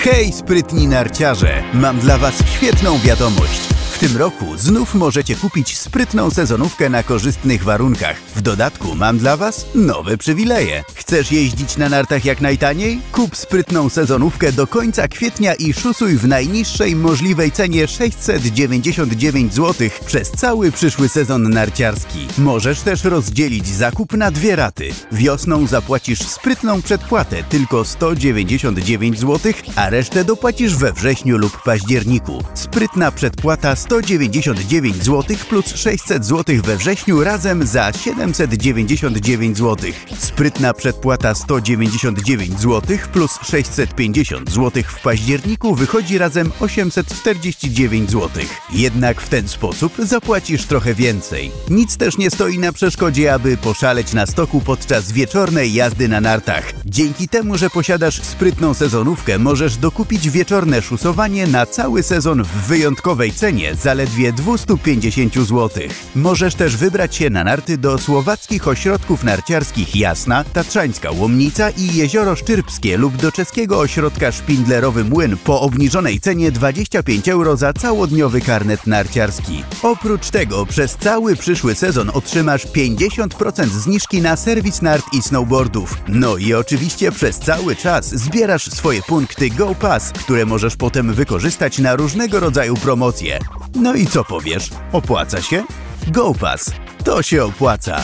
Hej, sprytni narciarze! Mam dla Was świetną wiadomość. W tym roku znów możecie kupić sprytną sezonówkę na korzystnych warunkach. W dodatku mam dla Was nowe przywileje. Chcesz jeździć na nartach jak najtaniej? Kup sprytną sezonówkę do końca kwietnia i szusuj w najniższej możliwej cenie 699 zł przez cały przyszły sezon narciarski. Możesz też rozdzielić zakup na dwie raty. Wiosną zapłacisz sprytną przedpłatę tylko 199 zł, a resztę dopłacisz we wrześniu lub październiku. Sprytna przedpłata 199 zł plus 600 zł we wrześniu razem za 799 zł. Sprytna przedpłata 199 zł plus 650 zł w październiku wychodzi razem 849 zł. Jednak w ten sposób zapłacisz trochę więcej. Nic też nie stoi na przeszkodzie, aby poszaleć na stoku podczas wieczornej jazdy na nartach. Dzięki temu, że posiadasz sprytną sezonówkę, możesz dokupić wieczorne szusowanie na cały sezon w wyjątkowej cenie zaledwie 250 zł. Możesz też wybrać się na narty do słowackich ośrodków narciarskich Jasna, Tatrzańska Łomnica i Jezioro Szczyrbskie lub do czeskiego ośrodka Szpindlerowy Młyn po obniżonej cenie 25 euro za całodniowy karnet narciarski. Oprócz tego przez cały przyszły sezon otrzymasz 50% zniżki na serwis nart i snowboardów. No i oczywiście przez cały czas zbierasz swoje punkty Go Pass, które możesz potem wykorzystać na różnego rodzaju promocje. No i co powiesz? Opłaca się? GoPass. To się opłaca.